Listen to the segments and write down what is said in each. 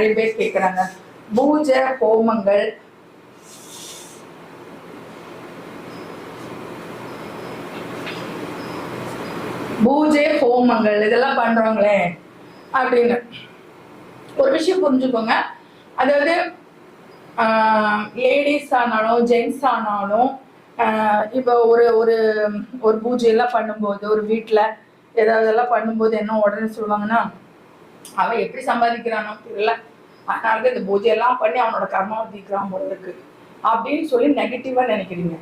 நிறைய பேர் கேக்குறாங்க. பூஜை ஹோமங்கள். பூஜை ஹோமங்கள் இதெல்லாம் பண்றவங்களே அப்படின்னு. ஒரு விஷயம் புரிஞ்சுக்கோங்க. அதாவது லேடிஸ் ஆனாலும் ஜென்ட்ஸ் ஆனாலும் ஆஹ் இப்போ ஒரு ஒரு ஒரு பூஜை எல்லாம் பண்ணும்போது ஒரு வீட்டில் ஏதாவது எல்லாம் பண்ணும்போது என்ன உடனே சொல்லுவாங்கன்னா அவன் எப்படி சம்பாதிக்கிறானோ தெரியல. அதனால தான் இந்த பூஜையெல்லாம் பண்ணி அவனோட கர்மாவை தீக்கிறான் போல இருக்கு. அப்படின்னு சொல்லி நெகட்டிவா நினைக்கிறீங்க.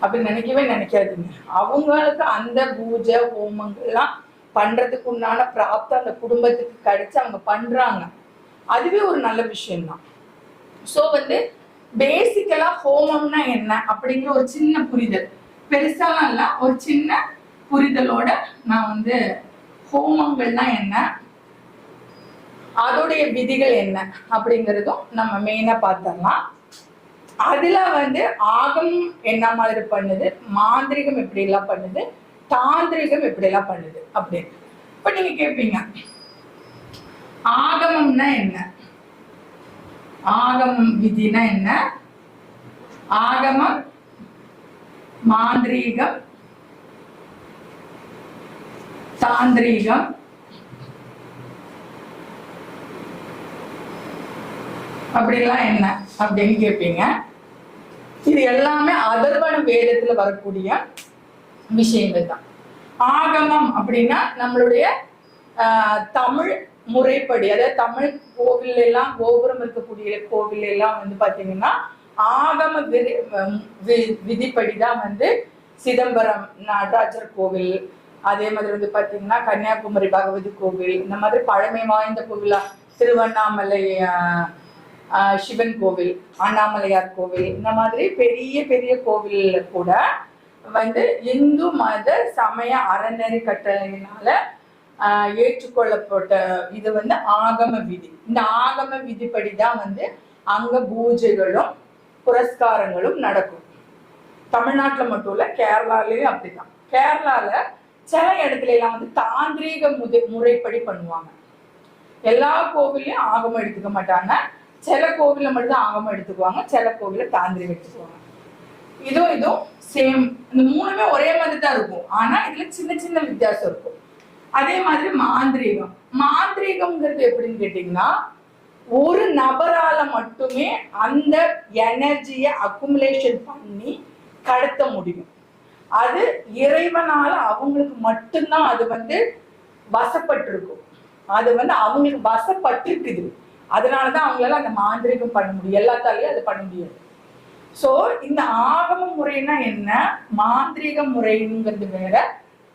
அப்படி நினைக்கவே நினைக்காதீங்க. அவங்களுக்கு அந்த பூஜை ஹோமங்கள்லாம் பண்றதுக்கு உண்டான பிராப்தம் அந்த குடும்பத்துக்கு கிடைச்சு அவங்க பண்றாங்க. அதுவே ஒரு நல்ல விஷயம்தான். ஸோ வந்து பேசிக்கலா ஹோமம்னா என்ன அப்படிங்கிற ஒரு சின்ன புரிதல். பெருசாலாம் இல்ல ஒரு சின்ன புரிதலோட நான் வந்து ஹோமங்கள்னா என்ன அதோடைய விதிகள் என்ன அப்படிங்கிறதும் நம்ம மெயினா பார்த்தரலாம் அதுல வந்து ஆகம் என்ன மாதிரி பண்ணுது? மாந்திரிகம் எப்படி எல்லாம் பண்ணுது? தாந்திரிகம் எப்படி எல்லாம் பண்ணுது? அப்படின்னு. இப்ப நீங்க கேட்பீங்க ஆகமம்னா என்ன? ஆகமம் விதினா என்ன? ஆகமம் மாந்திரீகம் தாந்திரீகம் அப்படிலாம் என்ன அப்படின்னு கேட்பீங்க இது எல்லாமே அதர்வன வேதத்துல வரக்கூடிய விஷயங்கள் தான். ஆகமம் அப்படின்னா நம்மளுடைய தமிழ் முறைப்படி அதாவது தமிழ் கோவில் எல்லாம் கோபுரம் இருக்கக்கூடிய கோவில் எல்லாம் வந்து பாத்தீங்கன்னா ஆகம விதி வி- விதிப்படி தான் வந்து சிதம்பரம் நடராஜர் கோவில் அதே மாதிரி வந்து பாத்தீங்கன்னா கன்னியாகுமரி பகவதி கோவில் இந்த மாதிரி பழமை வாய்ந்த கோவிலா திருவண்ணாமலை ஆஹ், சிவன் கோவில் அண்ணாமலையார் கோவில் இந்த மாதிரி பெரிய பெரிய கோவில்ல கூட வந்து இந்து மத சமய அறநெறி கட்டளையினால ஏற்றுக்கொள்ளப்பட்ட இது வந்து ஆகம விதி. இந்த ஆகம விதிப்படி தான் வந்து அங்க பூஜைகளும் புரஸ்காரங்களும் நடக்கும். தமிழ்நாட்டுல மட்டும் இல்ல கேரளாலயும் அப்படிதான். கேரளால சில இடத்துல எல்லாம் வந்து தாந்திரீக முறைப்படி பண்ணுவாங்க. எல்லா கோவில்லையும் ஆகமம் எடுத்துக்க மாட்டாங்க. சில கோவிலில் மட்டும்தான் ஆகமம் எடுத்துக்குவாங்க சில கோவில்ல தாந்திரி எடுத்துக்குவாங்க. இதுவும் இதுவும் சேம் இந்த மூணுமே ஒரே மாதிரி தான் இருக்கும். ஆனா இதுல சின்ன சின்ன வித்தியாசம் இருக்கும். அதே மாதிரி மாந்திரீகம். மாந்திரீகம்ங்கிறது எப்படின்னு கேட்டீங்கன்னா ஒரு நபரால மட்டுமே அந்த எனர்ஜியை அக்குமுலேஷன் பண்ணி கடத்த முடியும். அது இறைவனால அவங்களுக்கு மட்டும்தான் அது வந்து வசப்பட்டிருக்கும். அது வந்து அவங்களுக்கு வசப்பட்டிருக்குது. அதனால தான் அவங்களால அந்த மாந்திரிகம் பண்ண முடியும். எல்லாத்தாலையும் அது பண்ண முடியாது ஸோ இந்த ஆகம முறைன்னா என்ன? மாந்திரிக முறைங்கிறது வேற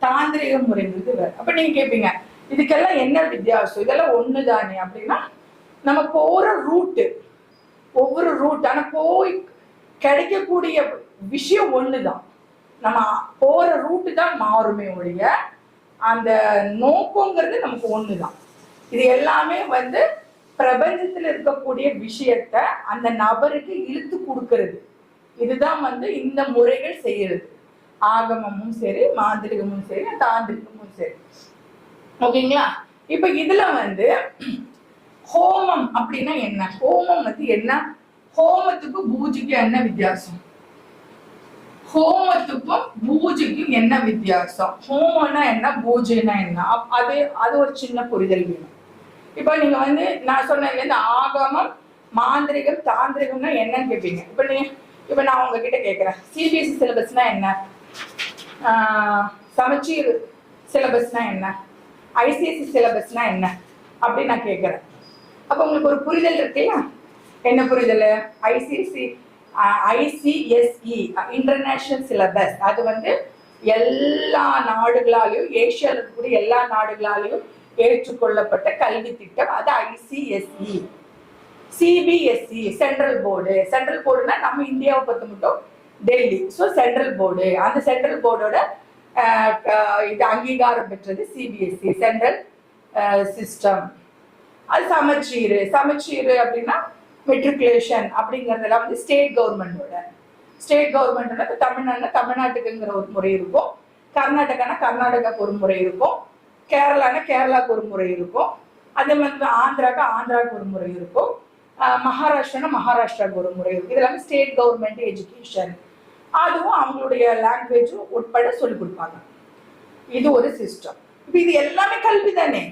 தாந்திரிக முறைங்கிறது வேற. அப்ப நீங்க கேட்பீங்க இதுக்கெல்லாம் என்ன வித்தியாசம்? இதெல்லாம் ஒண்ணுதானே? அப்படின்னா நம்ம போற ரூட்டு ஒவ்வொரு ரூட் ஆனால் போய் கிடைக்கக்கூடிய விஷயம் ஒன்று தான் நம்ம போகிற ரூட்டு தான் மாறுமே ஒழிய அந்த நோக்கங்கிறது நமக்கு ஒன்று தான் இது எல்லாமே வந்து பிரபஞ்சத்தில் இருக்கக்கூடிய விஷயத்த அந்த நபருக்கு இழுத்து கொடுக்கறது. இதுதான் வந்து இந்த முறைகள் செய்யறது ஆகமமும் சரி மாந்திரிகமும் சரி தாந்திரிகமும் சரி. ஓகேங்களா? இப்ப இதுல வந்து ஹோமம் அப்படின்னா என்ன? ஹோமம் வந்து என்ன? ஹோமத்துக்கும் பூஜைக்கும் என்ன வித்தியாசம்? ஹோமத்துக்கும் பூஜைக்கும் என்ன வித்தியாசம்? ஹோமம்னா என்ன? பூஜைனா என்ன? அப்- அது அது ஒரு சின்ன புரிதல் வேணும். இப்போ நீங்க வந்து நான் சொன்னதுலேருந்து ஆகமம் மாந்திரிகம் தாந்திரிகம்னா என்னன்னு கேட்பீங்க இப்போ நீங்க இப்போ நான் உங்ககிட்ட கேட்குறேன் சிபிஎஸ்சி சிலபஸ்னா என்ன? சமச்சீர் சிலபஸ்னா என்ன? ஐசிஎஸ்சி சிலபஸ்னா என்ன? அப்படின்னு நான் கேட்குறேன் அப்போ உங்களுக்கு ஒரு புரிதல் இருக்குல்ல? என்ன புரிதல்? ஐசிஎஸ்சி ஐசிஎஸ்இ இன்டர்நேஷனல் சிலபஸ் அது வந்து எல்லா நாடுகளாலையும் ஏஷியாவில் இருக்கக்கூடிய எல்லா நாடுகளாலையும் ஏற்றுக்கொள்ளப்பட்ட கல்வி திட்டம் அது ICSE CBSE central board central போர்டுனா நம்ம இந்தியாவை பொறுத்த மட்டும் டெல்லி. ஸோ சென்ட்ரல் போர்டு அந்த சென்ட்ரல் போர்டோட இது அங்கீகாரம் பெற்றது சிபிஎஸ்இ சென்ட்ரல் சிஸ்டம் அது சமச்சீர். சமச்சீர் அப்படின்னா மெட்ரிகுலேஷன் அப்படிங்கிறதெல்லாம் வந்து ஸ்டேட் கவர்மெண்டோட ஸ்டேட் கவர்மெண்ட்னா இப்போ தமிழ்நாடுனா தமிழ்நாட்டுக்குங்கிற ஒரு முறை இருக்கும். கர்நாடகானா கர்நாடகாக்கு ஒரு முறை இருக்கும். கேரளானா கேரளாவுக்கு ஒரு முறை இருக்கும். அதே மாதிரி ஆந்திராக்கு ஆந்திராவுக்கு ஒரு முறை இருக்கும். மகாராஷ்டிரானா மகாராஷ்டிராவுக்கு ஒரு முறை இருக்கும். இது எல்லாமே ஸ்டேட் கவர்மெண்ட் எஜுகேஷன் அதுவும் அவங்களுடைய லாங்குவேஜும் உட்பட சொல்லிக் கொடுப்பாங்க. இது ஒரு சிஸ்டம் இப்போ இது எல்லாமே கல்வி தானே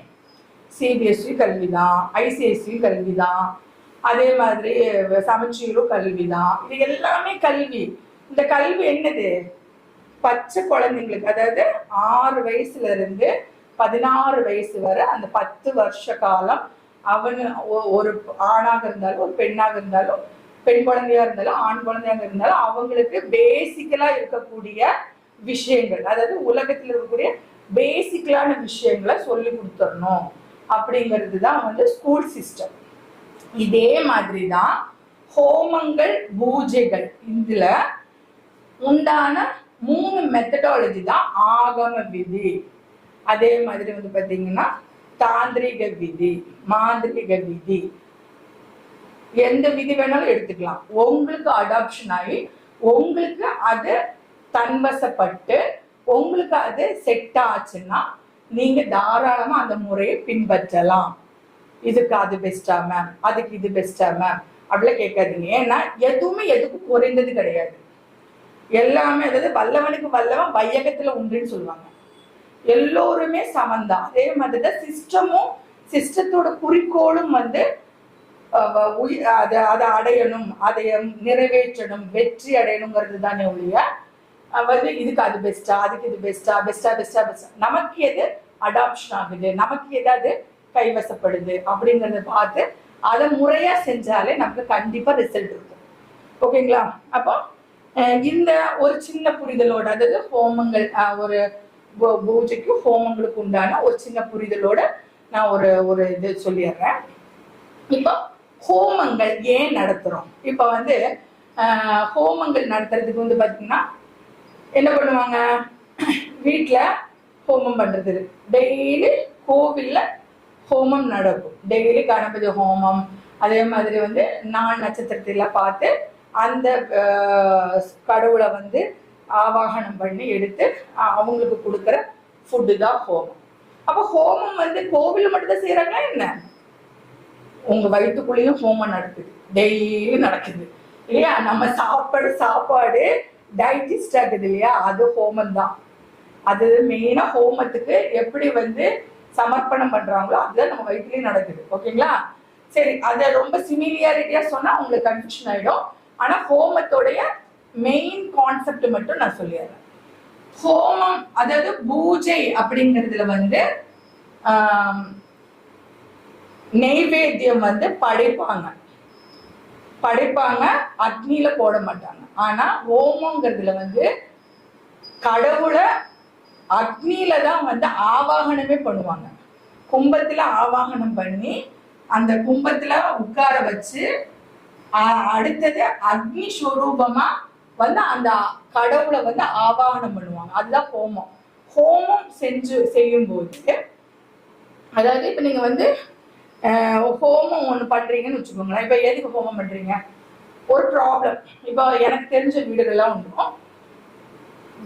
சிபிஎஸ்சி கல்வி தான் ஐசிஐசி கல்வி தான் அதே மாதிரி சமச்சீரும் கல்வி தான் இது எல்லாமே கல்வி. இந்த கல்வி என்னது? பச்சை குழந்தைங்களுக்கு அதாவது ஆறு வயசுல இருந்து பதினாறு வயசு வரை அந்த பத்து வருஷ காலம் அவனு ஒரு ஆணாக இருந்தாலும் ஒரு பெண்ணாக இருந்தாலும் பெண் குழந்தையா இருந்தாலும் ஆண் குழந்தையாக இருந்தாலும் அவங்களுக்கு பேசிக்கலா இருக்கக்கூடிய விஷயங்கள் அதாவது உலகத்தில் இருக்கக்கூடிய பேசிக்கலான விஷயங்களை சொல்லி கொடுத்துடணும் அப்படிங்கிறது தான் வந்து ஸ்கூல் சிஸ்டம் இதே மாதிரி தான் ஹோமங்கள் பூஜைகள் இதுல உண்டான மூணு மெத்தடாலஜி தான் ஆகம விதி. அதே மாதிரி வந்து பாத்தீங்கன்னா தாந்திரிக விதி மாந்திரிக விதி. எந்த விதி வேணாலும் எடுத்துக்கலாம். உங்களுக்கு அடாப்ஷன் ஆகி உங்களுக்கு அது தன்வசப்பட்டு உங்களுக்கு அது செட் ஆச்சுன்னா நீங்க தாராளமா அந்த முறையை பின்பற்றலாம். இதுக்கு அது பெஸ்டா மேம் அதுக்கு இது பெஸ்டா மேம் அப்படிலாம் கேட்காதீங்க. ஏன்னா எதுவுமே எதுக்கும் குறைந்தது கிடையாது. எல்லாமே அதாவது வல்லவனுக்கு வல்லவன் வையகத்துல உண்டுன்னு சொல்லுவாங்க. எல்லோருமே சமந்தான். அதே மாதிரி தான் சிஸ்டமும் சிஸ்டத்தோட குறிக்கோளும் வந்து வ- அதை அதை அடையணும் அதை நிறைவேற்றணும் வெற்றி அடையணுங்கிறது தானே ஒழிய வந்து இதுக்கு அது பெஸ்டா அதுக்கு இது பெஸ்டா பெஸ்டா பெஸ்டா பெஸ்டா நமக்கு எது அடாப்ஷன் ஆகுது நமக்கு எதாவது கைவசப்படுது அப்படிங்கறத பார்த்து அதை முறையா செஞ்சாலே நமக்கு கண்டிப்பா ரிசல்ட் இருக்கும். ஓகேங்களா அப்போ இந்த ஒரு சின்ன புரிதலோட அதாவது ஹோமங்கள் ஒரு பூ- ஹோமங்களுக்கு உண்டான ஒரு சின்ன புரிதலோட நான் ஒரு ஒரு இது சொல்லிடுறேன். இப்போ ஹோமங்கள் ஏன் நடத்துகிறோம் இப்போ வந்து ஹோமங்கள் நடத்துறதுக்கு வந்து பார்த்தீங்கன்னா என்ன பண்ணுவாங்க? வீட்டில் ஹோமம் பண்ணுறது டெய்லி கோவிலில் ஹோமம் நடக்கும். டெய்லி கணபதி ஹோமம் அதே மாதிரி வந்து நான் நட்சத்திரத்தில் பார்த்து அந்த கடவுளை வந்து ஆவாகனம் பண்ணி எடுத்து அவங்களுக்கு கொடுக்குற ஃபுட்டு தான் ஹோமம். அப்போ ஹோமம் வந்து கோவில் மட்டும்தான் செய்கிறாங்களா என்ன? உங்க வயிற்றுக்குள்ளேயும் ஹோமம் நடக்குது. டெய்லி நடக்குது. இல்லையா? நம்ம சாப்பாடு சாப்பாடு டைஜஸ்ட் ஆகுது இல்லையா? அது ஹோமம் தான். அது மெயினாக ஹோமத்துக்கு எப்படி வந்து சமர்ப்பணம் பண்ணுறாங்களோ அதுதான் நம்ம வயிற்றுலேயும் நடக்குது. ஓகேங்களா? சரி அதை ரொம்ப சிமிலியாரிட்டியாக சொன்னால் உங்களுக்கு கன்ஃபியூஷன் ஆகிடும் ஆனால் ஹோமத்தோடைய மெயின் கான்செப்ட் மட்டும் நான் சொல்லிடுறேன். ஹோமம் அதாவது பூஜை அப்படிங்கிறதுல வந்து நெய்வேத்தியம் வந்து படைப்பாங்க. படைப்பாங்க அக்னியில போட மாட்டாங்க. ஆனா ஹோமங்கிறதுல வந்து கடவுளை அக்னியில தான் வந்து ஆவாகனமே பண்ணுவாங்க. கும்பத்துல ஆவாகனம் பண்ணி அந்த கும்பத்துல உட்கார வச்சு அடுத்தது அக்னி ஸ்வரூபமா வந்து அந்த கடவுளை வந்து ஆவாகனம் பண்ணுவாங்க. அதுதான் ஹோமம். ஹோமம் செஞ்சு செய்யும் போது அதாவது இப்போ நீங்க வந்து ஹோமம் ஒன்று பண்றீங்கன்னு வச்சுக்கோங்களேன். இப்போ எதுக்கு ஹோமம் பண்றீங்க? ஒரு ப்ராப்ளம் இப்போ எனக்கு தெரிஞ்ச வீடுகள்லாம் உண்டும்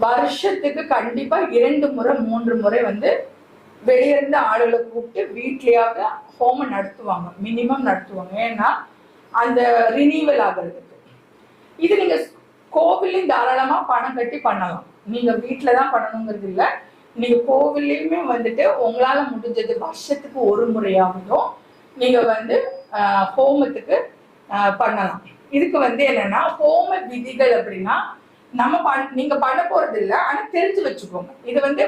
வருஷத்துக்கு கண்டிப்பா இரண்டு முறை மூன்று முறை வந்து வெளியிருந்து ஆளுகளை கூப்பிட்டு வீட்லயாவது ஹோமம் நடத்துவாங்க. மினிமம் நடத்துவாங்க. ஏன்னா அந்த ரினியூவல் ஆகிறதுக்கு. இது நீங்க கோவில்லையும் தாராளமா பணம் கட்டி பண்ணலாம். நீங்க வீட்டில் தான் பண்ணணுங்கிறது இல்ல. நீங்க கோவில்லையுமே வந்துட்டு உங்களால முடிஞ்சது வருஷத்துக்கு ஒரு முறையாகவும் நீங்க வந்து ஹோமத்துக்கு பண்ணலாம். இதுக்கு வந்து என்னன்னா ஹோம விதிகள் அப்படின்னா நம்ம பண் நீங்க பண்ண போறது இல்லை ஆனா தெரிஞ்சு வச்சுக்கோங்க. இது வந்து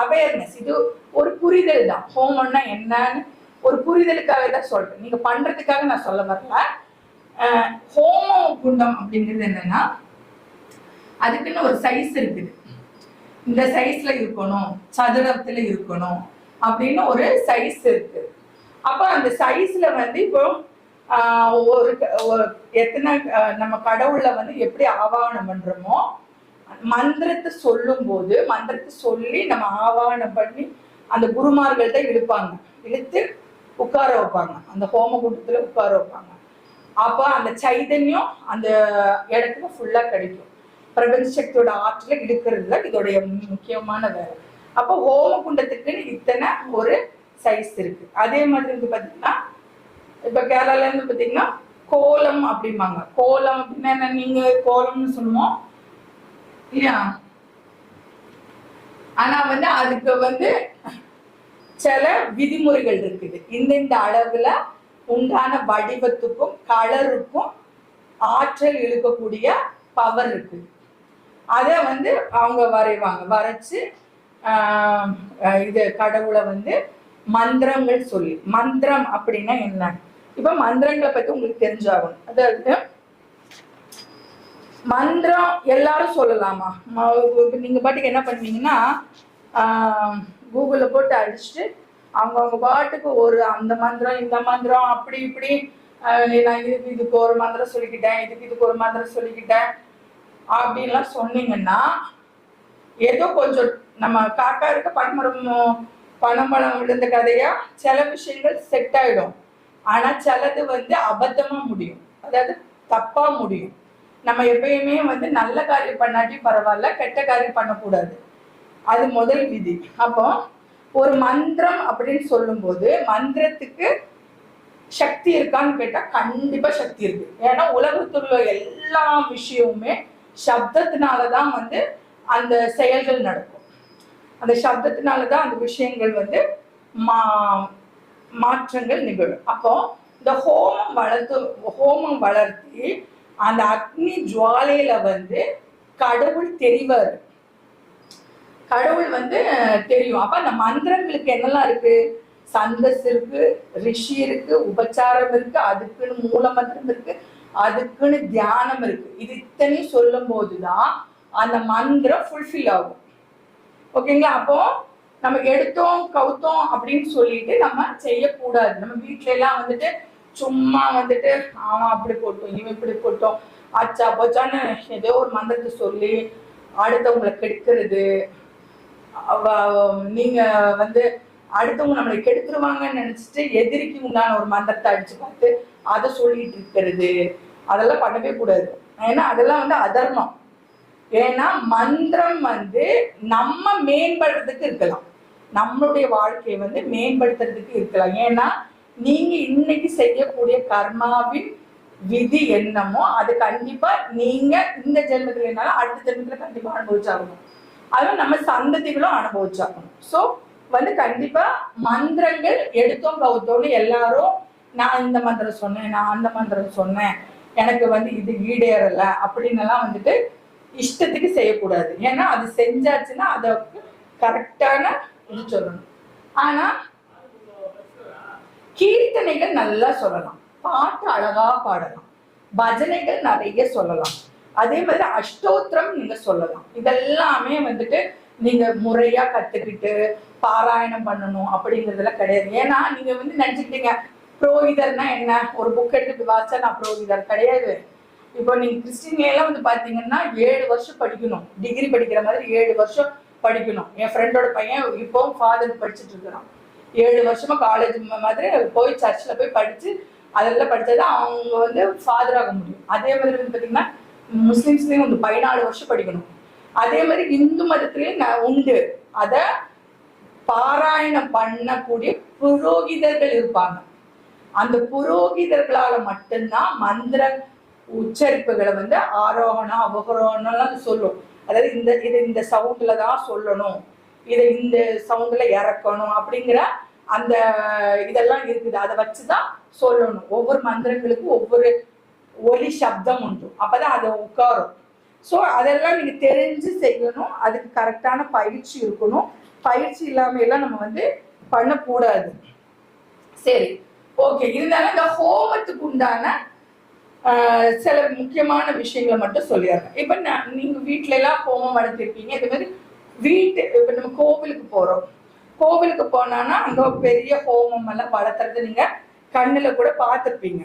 அவேர்னஸ் இது ஒரு புரிதல் தான். ஹோமம்னா என்னன்னு ஒரு புரிதலுக்காக தான் சொல்றேன். நீங்க பண்றதுக்காக நான் சொல்ல வரல. ஹோம குண்டம் அப்படிங்கிறது என்னன்னா அதுக்குன்னு ஒரு சைஸ் இருக்குது. இந்த சைஸ்ல இருக்கணும் சதுரத்துல இருக்கணும் அப்படின்னு ஒரு சைஸ் இருக்கு. அப்ப அந்த சைஸ்ல வந்து இப்போ ஒரு எத்தனை நம்ம கடவுளை வந்து எப்படி ஆவாகனம் பண்றோமோ மந்திரத்தை சொல்லும் போது மந்திரத்தை சொல்லி நம்ம ஆவாகனம் பண்ணி அந்த குருமார்கள்ட்ட இழுப்பாங்க. இழுத்து உட்கார வைப்பாங்க. அந்த ஹோம கூட்டத்துல உட்கார வைப்பாங்க. அப்ப அந்த சைதன்யம் அந்த இடத்துல ஃபுல்லா கிடைக்கும். பிரபஞ்ச சக்தியோட ஆற்றலை இழுக்கிறதுல இதோடைய முக்கியமான வேலை. அப்போ ஹோம குண்டத்துக்குன்னு இத்தனை ஒரு சைஸ் இருக்கு. அதே மாதிரி வந்து பார்த்தீங்கன்னா இப்போ கேரளால இருந்து பார்த்தீங்கன்னா கோலம் அப்படிம்பாங்க. கோலம் அப்படின்னா என்ன? நீங்க கோலம்னு சொல்லுவோம் இல்லையா? ஆனா வந்து அதுக்கு வந்து சில விதிமுறைகள் இருக்குது. இந்த இந்த அளவுல உண்டான வடிவத்துக்கும் கலருக்கும் ஆற்றல் இழுக்கக்கூடிய பவர் இருக்குது அதை வந்து அவங்க வரைவாங்க. வரைச்சு ஆஹ், இது கடவுளை வந்து மந்திரங்கள் சொல்லி மந்திரம் அப்படின்னா என்ன? இப்ப மந்திரங்களை பத்தி உங்களுக்கு தெரிஞ்சாகணும். அதாவது மந்திரம் எல்லாரும் சொல்லலாமா? ம- நீங்க பாட்டுக்கு என்ன பண்ணுவீங்கன்னா கூகுளில் போட்டு அடிச்சுட்டு அவங்க அவங்க பாட்டுக்கு ஒரு அந்த மந்திரம் இந்த மந்திரம் அப்படி இப்படி நான் இதுக்கு இதுக்கு ஒரு மந்திரம் சொல்லிக்கிட்டேன் இதுக்கு இதுக்கு ஒரு மந்திரம் சொல்லிக்கிட்டேன். அப்படின்லாம் சொன்னீங்கன்னா ஏதோ கொஞ்சம் நம்ம காக்கா இருக்க பணமரம் பணம் விழுந்த கதையா சில விஷயங்கள் செட் ஆயிடும். ஆனா சிலது வந்து அபத்தமா முடியும். அதாவது தப்பா முடியும். நம்ம எப்பயுமே வந்து நல்ல காரியம் பண்ணாட்டி பரவாயில்ல கெட்ட காரியம் பண்ணக்கூடாது. அது முதல் விதி. அப்போ ஒரு மந்திரம் அப்படின்னு சொல்லும்போது மந்திரத்துக்கு சக்தி இருக்கான்னு கேட்டால் கண்டிப்பாக சக்தி இருக்கு. ஏன்னா உலகத்துள்ள எல்லா விஷயமுமே சப்தத்தினாலதான் வந்து அந்த செயல்கள் நடக்கும். அந்த சப்தத்தினாலதான் அந்த விஷயங்கள் வந்து மா மாற்றங்கள் நிகழும். அப்போ இந்த ஹோமம் வளர்த்து ஹோமம் வளர்த்தி அந்த அக்னி ஜுவாலையில வந்து கடவுள் தெரிவார். கடவுள் வந்து தெரியும். அப்ப அந்த மந்திரங்களுக்கு என்னெல்லாம் இருக்கு? சந்தஸ் இருக்கு ரிஷி இருக்கு உபச்சாரம் இருக்கு அதுக்குன்னு மூல மந்திரம் இருக்கு. அதுக்குன்னு தியானம் இருக்கு. இது இத்தனையும் சொல்லும் போதுதான் அந்த மந்திரம் ஃபுல்ஃபில் ஆகும். ஓகேங்களா? அப்போ நம்ம எடுத்தோம் கவுத்தோம் அப்படின்னு சொல்லிட்டு நம்ம செய்யக்கூடாது. நம்ம வீட்டுல எல்லாம் வந்துட்டு சும்மா வந்துட்டு அவன் அப்படி போட்டோம் இவன் இப்படி போட்டோம் அச்சா போச்சான்னு ஏதோ ஒரு மந்திரத்தை சொல்லி அடுத்தவங்களை கெடுக்கிறது. அவ- நீங்க வந்து அடுத்தவங்க நம்மளை கெடுத்துருவாங்கன்னு நினைச்சிட்டு எதிரிக்கு உண்டான ஒரு மந்திரத்தை அடிச்சு பார்த்து அதை சொல்லிட்டு இருக்கிறது. அதெல்லாம் பண்ணவே கூடாது. ஏன்னா அதெல்லாம் வந்து அதர்மம். ஏன்னா மந்திரம் வந்து நம்ம மேம்படுறதுக்கு இருக்கலாம். நம்மளுடைய வாழ்க்கையை வந்து மேம்படுத்துறதுக்கு இருக்கலாம். ஏன்னா நீங்க இன்னைக்கு செய்யக்கூடிய கர்மாவின் விதி என்னமோ அது கண்டிப்பா நீங்க இந்த ஜென்மத்துல என்னாலும் அடுத்த ஜென்மத்துல கண்டிப்பா அனுபவிச்சாகணும். அதுவும் நம்ம சந்ததிகளும் அனுபவிச்சாகணும். ஸோ வந்து கண்டிப்பா மந்திரங்கள் எடுத்தோம் கவுத்தோம்னு எல்லாரும் நான் இந்த மந்திரம் சொன்னேன் நான் அந்த மந்திரம் சொன்னேன் எனக்கு வந்து இது ஈடேறல அப்படின்னு எல்லாம் வந்துட்டு இஷ்டத்துக்கு செய்யக்கூடாது. ஏன்னா அது செஞ்சாச்சுன்னா அதை கரெக்டான இது சொல்லணும். ஆனா கீர்த்தனைகள் நல்லா சொல்லலாம். பாட்டு அழகா பாடலாம். பஜனைகள் நிறைய சொல்லலாம். அதே மாதிரி அஷ்டோத்திரம் நீங்க சொல்லலாம். இதெல்லாமே வந்துட்டு நீங்க முறையா கத்துக்கிட்டு பாராயணம் பண்ணணும் அப்படிங்கறதெல்லாம் கிடையாது. ஏன்னா நீங்க வந்து நினைச்சுக்கிட்டீங்க புரோகிதர்னா என்ன? ஒரு புக் எடுத்து இப்படி நான் புரோகிதர் கிடையாது. இப்போ நீங்க கிறிஸ்டின்லாம் எல்லாம் வந்து பாத்தீங்கன்னா ஏழு வருஷம் படிக்கணும். டிகிரி படிக்கிற மாதிரி ஏழு வருஷம் படிக்கணும். என் ஃப்ரெண்டோட பையன் இப்போவும் ஃபாதர் படிச்சுட்டு இருக்கிறான். ஏழு வருஷமா காலேஜ் மாதிரி போய் சர்ச்சில் போய் படிச்சு அதெல்லாம் படிச்சாதான் அவங்க வந்து ஃபாதர் ஆக முடியும். அதே மாதிரி வந்து பாத்தீங்கன்னா முஸ்லீம்ஸ்லேயும் வந்து பதினாலு வருஷம் படிக்கணும். அதே மாதிரி இந்து மதத்துலேயும் உண்டு. அதை பாராயணம் பண்ணக்கூடிய புரோகிதர்கள் இருப்பாங்க. அந்த புரோகிதர்களால மட்டும்தான் மந்திர உச்சரிப்புகளை வந்து ஆரோகணம் அவகரோகணம்லாம் சொல்லும். அதாவது இந்த இது இந்த சவுண்ட்ல தான் சொல்லணும். இதை இந்த சவுண்ட்ல இறக்கணும் அப்படிங்கிற அந்த இதெல்லாம் இருக்குது. அதை வச்சுதான் சொல்லணும். ஒவ்வொரு மந்திரங்களுக்கும் ஒவ்வொரு ஒலி சப்தம் உண்டு. அப்பதான் அதை உட்காரும். ஸோ அதெல்லாம் நீங்க தெரிஞ்சு செய்யணும். அதுக்கு கரெக்டான பயிற்சி இருக்கணும். பயிற்சி இல்லாம எல்லாம் நம்ம வந்து பண்ணக்கூடாது. சரி. ஓகே இருந்தாலும் இந்த ஹோமத்துக்கு உண்டான சில முக்கியமான விஷயங்களை மட்டும் சொல்லிடுறேன். இப்போ நான் நீங்கள் வீட்டில எல்லாம் ஹோமம் வளர்த்துருப்பீங்க. இதே மாதிரி வீட்டு இப்போ நம்ம கோவிலுக்கு போகிறோம் கோவிலுக்கு போனான்னா அங்கே பெரிய ஹோமம் எல்லாம் வளர்த்துறது நீங்கள் கண்ணில் கூட பார்த்துருப்பீங்க.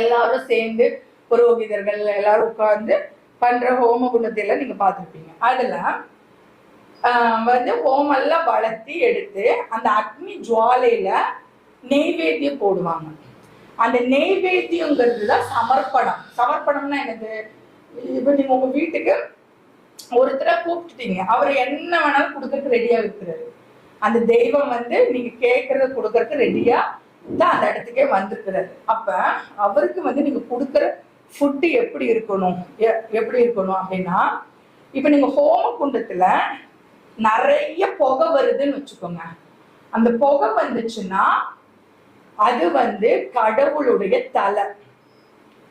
எல்லாரும் சேர்ந்து புரோகிதர்கள் எல்லாரும் உட்காந்து பண்ணுற ஹோம குண்டத்தை எல்லாம் பார்த்துருப்பீங்க. அதெல்லாம் வந்து ஹோமெல்லாம் வளர்த்தி எடுத்து அந்த அக்னி ஜுவாலையில் நெய்வேத்தியம் போடுவாங்க. அந்த நெய்வேத்தியங்கிறது தான் சமர்ப்பணம். சமர்ப்பணம்னா என்னது? இப்போ நீங்க உங்க வீட்டுக்கு ஒருத்தரை கூப்பிட்டுட்டீங்க. அவர் என்ன வேணாலும் கொடுக்கறதுக்கு ரெடியா இருக்கிறாரு. அந்த தெய்வம் வந்து நீங்க கேட்கறத கொடுக்கறதுக்கு ரெடியா தான் அந்த இடத்துக்கே வந்திருக்கிறாரு. அப்ப அவருக்கு வந்து நீங்க கொடுக்குற ஃபுட்டு எப்படி இருக்கணும்? எ- எப்படி இருக்கணும் அப்படின்னா இப்போ நீங்க ஹோம குண்டத்துல நிறைய புகை வருதுன்னு வச்சுக்கோங்க. அந்த புகை வந்துச்சுன்னா அது வந்து கடவுளுடைய தலை.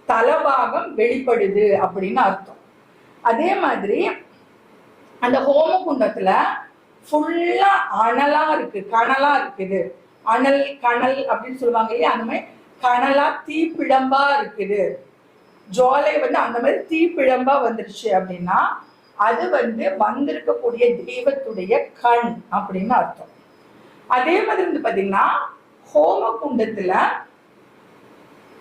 தலபாகம் வெளிப்படுது அப்படின்னு அர்த்தம். அதே மாதிரி அந்த ஹோம குண்டத்துல ஃபுல்லா அனலா இருக்கு கனலா இருக்குது. அனல் கனல் அப்படின்னு சொல்லுவாங்க இல்லையா? அந்த மாதிரி கனலா தீப்பிழம்பா இருக்குது. ஜோலை வந்து அந்த மாதிரி தீப்பிழம்பா வந்துருச்சு அப்படின்னா அது வந்து வந்திருக்கக்கூடிய தெய்வத்துடைய கண் அப்படின்னு அர்த்தம். அதே மாதிரி வந்து பாத்தீங்கன்னா ஹோம குண்டத்துல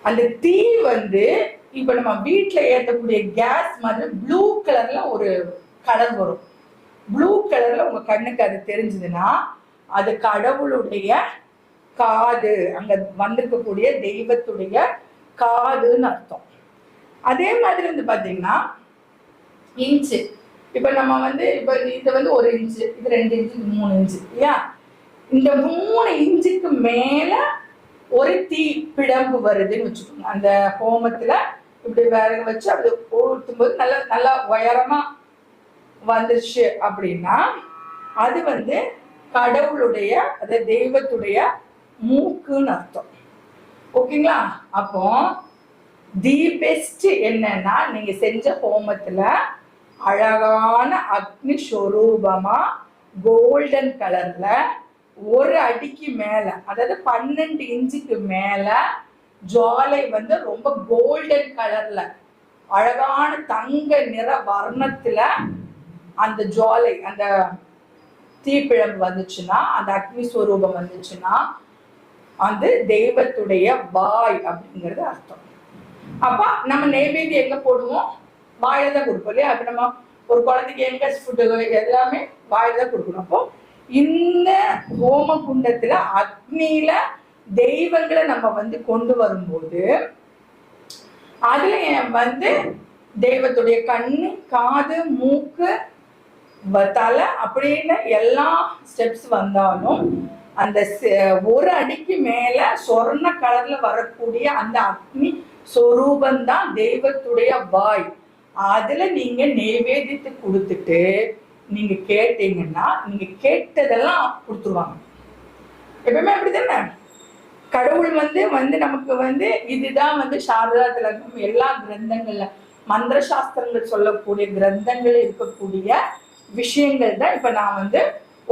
அந்த தீ வந்து இப்ப நம்ம வீட்டுல ஏற்றக்கூடிய கேஸ் மாதிரி ப்ளூ கலர்ல ஒரு கலர் வரும். ப்ளூ கலர்ல உங்க கண்ணுக்கு அது தெரிஞ்சதுன்னா அது கடவுளுடைய காது அங்க வந்திருக்கக்கூடிய தெய்வத்துடைய காதுன்னு அர்த்தம். அதே மாதிரி வந்து பாத்தீங்கன்னா இன்ச்சு. இப்ப நம்ம வந்து இப்ப இது வந்து ஒரு இன்ச்சு இது ரெண்டு இன்ச்சு இது மூணு இன்ச்சு இல்லையா? இந்த மூணு இன்ச்சுக்கு மேல ஒரு தீ பிடம்பு வருதுன்னு வச்சுக்கோங்க. அந்த ஹோமத்துல இப்படி விறகு வச்சு அப்படி ஊற்றும் போது நல்லா நல்லா உயரமா வந்துருச்சு அப்படின்னா அது வந்து கடவுளுடைய அதாவது தெய்வத்துடைய மூக்குன்னு அர்த்தம். ஓகேங்களா? அப்போ தி பெஸ்ட் என்னன்னா நீங்க செஞ்ச ஹோமத்துல அழகான அக்னி ஸ்வரூபமா கோல்டன் கலர்ல ஒரு அடிக்கு மேல அதாவது பன்னெண்டு இன்ச்சுக்கு மேல ஜுவாலை வந்து ரொம்ப கோல்டன் கலர்ல அழகான தங்க நிற வர்ணத்துல அந்த ஜுவாலை அந்த தீப்பிழம்பு வந்துச்சுன்னா அந்த அக்னி ஸ்வரூபம் வந்துச்சுன்னா அந்த தெய்வத்துடைய வாய் அப்படிங்கிறது அர்த்தம். அப்ப நம்ம நெய்வேதி எங்க போடுவோம்? வாயில தான் கொடுப்போம் இல்லையா? அப்ப நம்ம ஒரு குழந்தைக்கு எங்க ஃபுட்டு எல்லாமே வாயில தான் கொடுக்கணும். அப்போ இந்த ஹோம குண்டத்துல அக்னியில தெய்வங்களை நம்ம வந்து கொண்டு வரும்போது அதுல என் வந்து தெய்வத்துடைய கண்ணு காது மூக்கு தலை அப்படின்னு எல்லா ஸ்டெப்ஸ் வந்தாலும் அந்த ஒரு அடிக்கு மேல சொர்ண கலர்ல வரக்கூடிய அந்த அக்னி சொரூபந்தான் தெய்வத்துடைய வாய். அதுல நீங்க நெய்வேத்தியத்தை கொடுத்துட்டு நீங்க கேட்டீங்கன்னா நீங்க கேட்டதெல்லாம் கொடுத்துருவாங்க. எப்பவுமே அப்படிதானே? கடவுள் வந்து வந்து நமக்கு வந்து இதுதான் வந்து சாரதா திலகம். எல்லா கிரந்தங்கள்ல மந்திர சாஸ்திரங்கள் சொல்லக்கூடிய கிரந்தங்கள் இருக்கக்கூடிய விஷயங்கள் தான் இப்ப நான் வந்து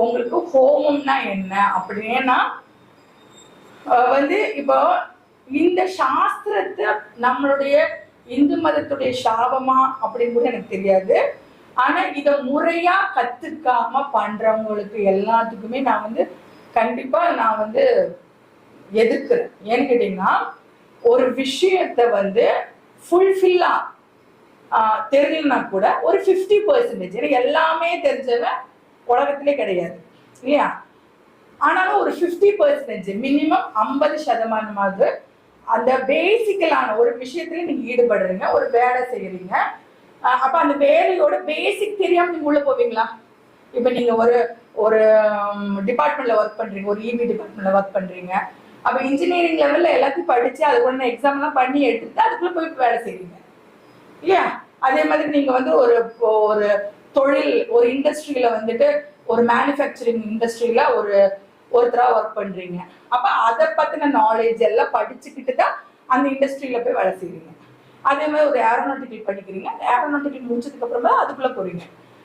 உங்களுக்கு ஹோமம்னா என்ன அப்படின்னா வந்து இப்போ இந்த சாஸ்திரத்தை நம்மளுடைய இந்து மதத்துடைய சாபமா அப்படின்னு கூட எனக்கு தெரியாது. ஆனா இத முறையா கத்துக்காம பண்றவங்களுக்கு எல்லாத்துக்குமே நான் வந்து கண்டிப்பா நான் வந்து எதிர்க்கிறேன். ஏன்னு கேட்டீங்கன்னா ஒரு விஷயத்த வந்து ஃபுல்ஃபில்லா தெரியலனா கூட ஒரு ஃபிஃப்டி பர்சன்டேஜ் எல்லாமே தெரிஞ்சவன் உலகத்திலே கிடையாது இல்லையா? ஆனாலும் ஒரு ஃபிஃப்டி பர்சன்டேஜ் மினிமம் ஐம்பது சதமானமாவது அந்த பேசிக்கலான ஒரு விஷயத்துல நீங்க ஈடுபடுறீங்க ஒரு வேலை செய்யறீங்க அப்ப அந்த வேலையோட பேசிக் தெரியாம நீங்க உள்ள போவீங்களா? இப்ப நீங்க ஒரு ஒரு டிபார்ட்மெண்ட்ல ஒர்க் பண்றீங்க ஒரு இபி டிபார்ட்மெண்ட்ல ஒர்க் பண்றீங்க. அப்ப இன்ஜினியரிங் லெவல்ல எல்லாத்தையும் படிச்சு அதுக்குள்ள எக்ஸாம் எல்லாம் பண்ணி எடுத்துட்டு அதுக்குள்ள போய் வேலை செய்வீங்க இல்லையா? அதே மாதிரி நீங்க வந்து ஒரு ஒரு தொழில் ஒரு இண்டஸ்ட்ரியில வந்துட்டு ஒரு மேனுஃபேக்சரிங் இண்டஸ்ட்ரியில ஒரு ஒருத்தரா ஒர்க் பண்றீங்க. அப்ப அதை பத்தின நாலேஜ் எல்லாம் படிச்சுக்கிட்டு தான் அந்த இண்டஸ்ட்ரியில போய் வேலை செய்வீங்க அதே மாதிரி ஒரு ஏரோநாட்டிக்கல் படிக்கிறீங்க. அந்த ஏரோநாட்டிக்கல் முடிச்சதுக்கு அப்புறமா தான் அதுக்குள்ள போறீங்க.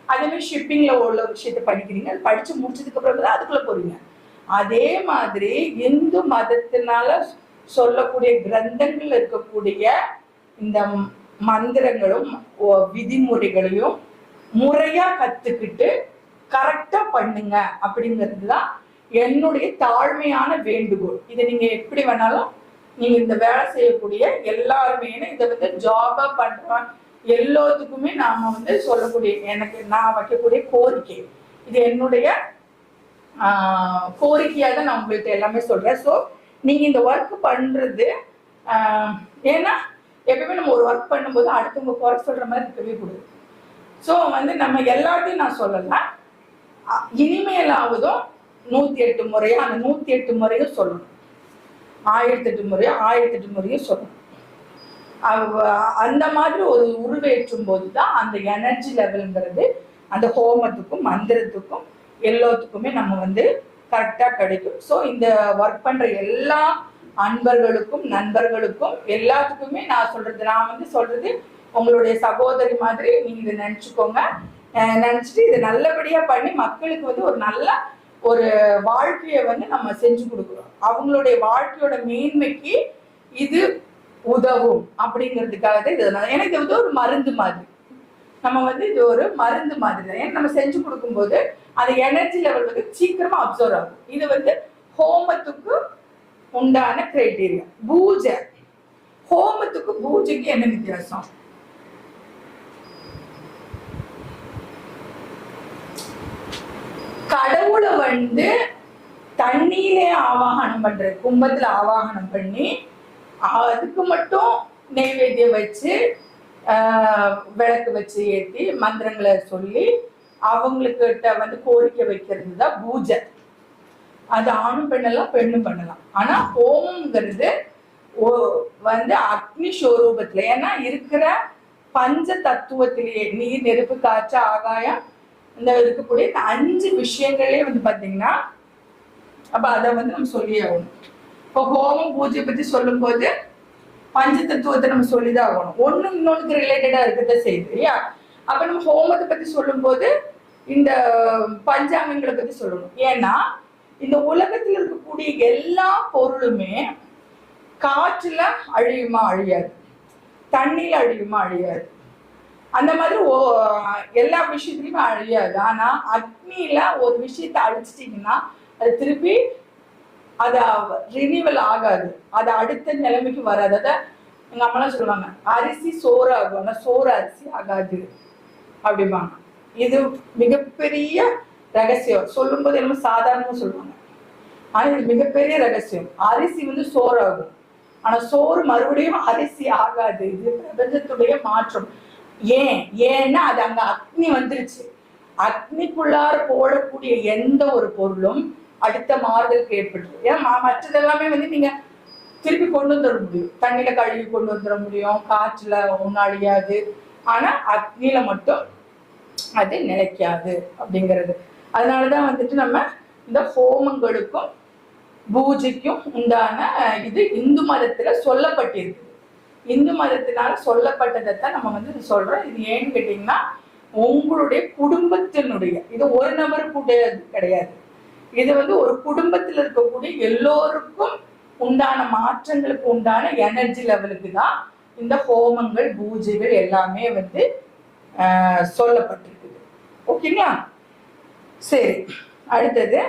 அதே மாதிரி ஷிப்பிங்ல உள்ள விஷயத்த படிக்கிறீங்க. அது படிச்சு முடிச்சதுக்கு அப்புறமா தான் அதுக்குள்ள போறீங்க. அதே மாதிரி இந்து மதத்தினால சொல்லக்கூடிய கிரந்தங்கள் இருக்கக்கூடிய இந்த மந்திரங்களும் ஓ- விதிமுறைகளையும் முறையா கத்துக்கிட்டு கரெக்டா பண்ணுங்க. அப்படிங்கிறது தான் என்னுடைய தாழ்மையான வேண்டுகோள். இதை நீங்க எப்படி வேணாலும் நீங்க இந்த வேலை செய்யக்கூடிய எல்லாருமே இதை வந்து ஜாபா பண்றோம் எல்லாத்துக்குமே நாம வந்து சொல்லக்கூடிய எனக்கு நான் வைக்கக்கூடிய கோரிக்கை. இது என்னுடைய கோரிக்கையாக தான் நான் உங்களுக்கு எல்லாமே சொல்றேன். ஸோ நீங்க இந்த ஒர்க் பண்றது ஏன்னா எப்பவுமே நம்ம ஒரு ஒர்க் பண்ணும்போது அடுத்தவங்க குறை சொல்ற மாதிரி இருக்கவே கூடாது ஸோ வந்து நம்ம எல்லாத்தையும் நான் சொல்லலாம் இனிமேலாவதும் நூத்தி எட்டு முறையும் அந்த நூத்தி எட்டு முறையும் சொல்லணும். ஆயிரத்தெட்டு முறையோ முறையும் சொல்லணும் அந்த மாதிரி ஒரு உருவேற்றும் போது தான் அந்த எனர்ஜி லெவல்ங்கிறது அந்த ஹோமத்துக்கும் மந்திரத்துக்கும் எல்லாத்துக்குமே நம்ம வந்து கரெக்டாக கிடைக்கும். ஸோ இந்த ஒர்க் பண்ணுற எல்லா அன்பர்களுக்கும் நண்பர்களுக்கும் எல்லாத்துக்குமே நான் சொல்றது நான் வந்து சொல்றது உங்களுடைய சகோதரி மாதிரி நீங்க இதை நினச்சிக்கோங்க. நினச்சிட்டு இதை நல்லபடியாக பண்ணி மக்களுக்கு வந்து ஒரு நல்ல ஒரு வாழ்க்கையை வந்து நம்ம செஞ்சு கொடுக்குறோம். அவங்களுடைய வாழ்க்கையோட மேன்மைக்கு இது உதவும் அப்படிங்கிறதுக்காக தான் இது ஏன்னா இது வந்து ஒரு மருந்து மாதிரி. நம்ம வந்து இது ஒரு மருந்து மாதிரி தான். ஏன்னா நம்ம செஞ்சு கொடுக்கும்போது அந்த எனர்ஜி லெவல் வந்து சீக்கிரமா அப்சர்வ் ஆகும். இது வந்து ஹோமத்துக்கு உண்டான கிரைட்டீரியா பூஜை. ஹோமத்துக்கு பூஜைக்கு என்ன வித்தியாசம்? கடவுளை வந்து தண்ணியிலே ஆவாகனம் பண்றது கும்பத்துல ஆவாகனம் பண்ணி அதுக்கு மட்டும் நெய்வேத்தியம் வச்சு விளக்கு வச்சு ஏற்றி மந்திரங்களை சொல்லி அவங்களுக்கிட்ட வந்து கோரிக்கை வைக்கிறது தான் பூஜை. அது ஆணும் பெண்ணெல்லாம் பெண்ணும் பண்ணலாம். ஆனா ஹோமம்ங்கிறது ஓ- வந்து அக்னி ஸ்வரூபத்துல. ஏன்னா இருக்கிற பஞ்ச தத்துவத்திலேயே நீர் நெருப்பு காற்று ஆகாயம் இந்த இருக்கக்கூடிய இந்த அஞ்சு விஷயங்களே வந்து பாத்தீங்கன்னா அப்ப அதை வந்து நம்ம சொல்லி ஆகணும். இப்போ ஹோமம் பூஜை பத்தி சொல்லும்போது பஞ்ச தத்துவத்தை நம்ம சொல்லிதான் ஆகணும். ஒன்று இன்னொன்னுக்கு ரிலேட்டடா இருக்கிறத செய்யுது இல்லையா? அப்ப நம்ம ஹோமத்தை பத்தி சொல்லும்போது இந்த பஞ்சாங்கங்களை பத்தி சொல்லணும். ஏன்னா இந்த உலகத்தில் இருக்கக்கூடிய எல்லா பொருளுமே காற்றுல அழியுமா அழியாது. தண்ணியில் அழியுமா அழியாது. அந்த மாதிரி ஓ- எல்லா விஷயத்துலையுமே அழியாது. ஆனால் அக்னியில ஒரு விஷயத்தை அழிச்சிட்டிங்கன்னா அது திருப்பி அது ரினிவல் ஆகாது. அது அடுத்த நிலைமைக்கு வராது. அதை எங்கள் அம்மாலாம் சொல்லுவாங்க அரிசி சோறு ஆகும் ஆனால் சோறு அரிசி ஆகாது. அப்படிம்பாங்க. இது மிகப்பெரிய ரகசியம். சொல்லும்போது என்னமோ சாதாரணமாக சொல்லுவாங்க. ஆனால் இது மிகப்பெரிய ரகசியம். அரிசி வந்து சோறு ஆகும் ஆனால் சோறு மறுபடியும் அரிசி ஆகாது. இது பிரபஞ்சத்துடைய மாற்றம். ஏன்? ஏன்னா அது அங்க அக்னி வந்துருச்சு. அக்னிக்குள்ளார போடக்கூடிய எந்த ஒரு பொருளும் அடுத்த மாறுதலுக்கு ஏற்பட்டுரும் ஏன்னா மற்றதெல்லாமே வந்து நீங்க திருப்பி கொண்டு வந்துட முடியும். தண்ணியில கழுவி கொண்டு வந்துட முடியும். காற்றுல ஒன்றும் அழியாது. ஆனா அக்னியில மட்டும் அது நிலைக்காது அப்படிங்கிறது. அதனாலதான் வந்துட்டு நம்ம இந்த ஹோமங்களுக்கும் பூஜைக்கும் உண்டான இது இந்து மதத்துல சொல்லப்பட்டிருக்கு. இந்து மதத்தினால சொல்லப்பட்டதைத்தான் நம்ம வந்து இது சொல்றோம். இது ஏன்னு கேட்டீங்கன்னா உங்களுடைய குடும்பத்தினுடைய இது ஒரு நபருக்கு கிடையாது. இது வந்து ஒரு குடும்பத்தில் இருக்கக்கூடிய எல்லோருக்கும் உண்டான மாற்றங்களுக்கு உண்டான எனர்ஜி லெவலுக்கு தான் இந்த ஹோமங்கள் பூஜைகள் எல்லாமே வந்து சொல்லப்பட்டிருக்குது. ஓகேங்களா? சரி அடுத்தது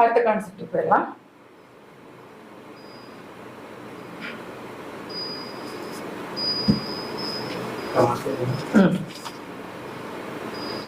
அடுத்த கான்செப்ட் போயிடலாம். ம்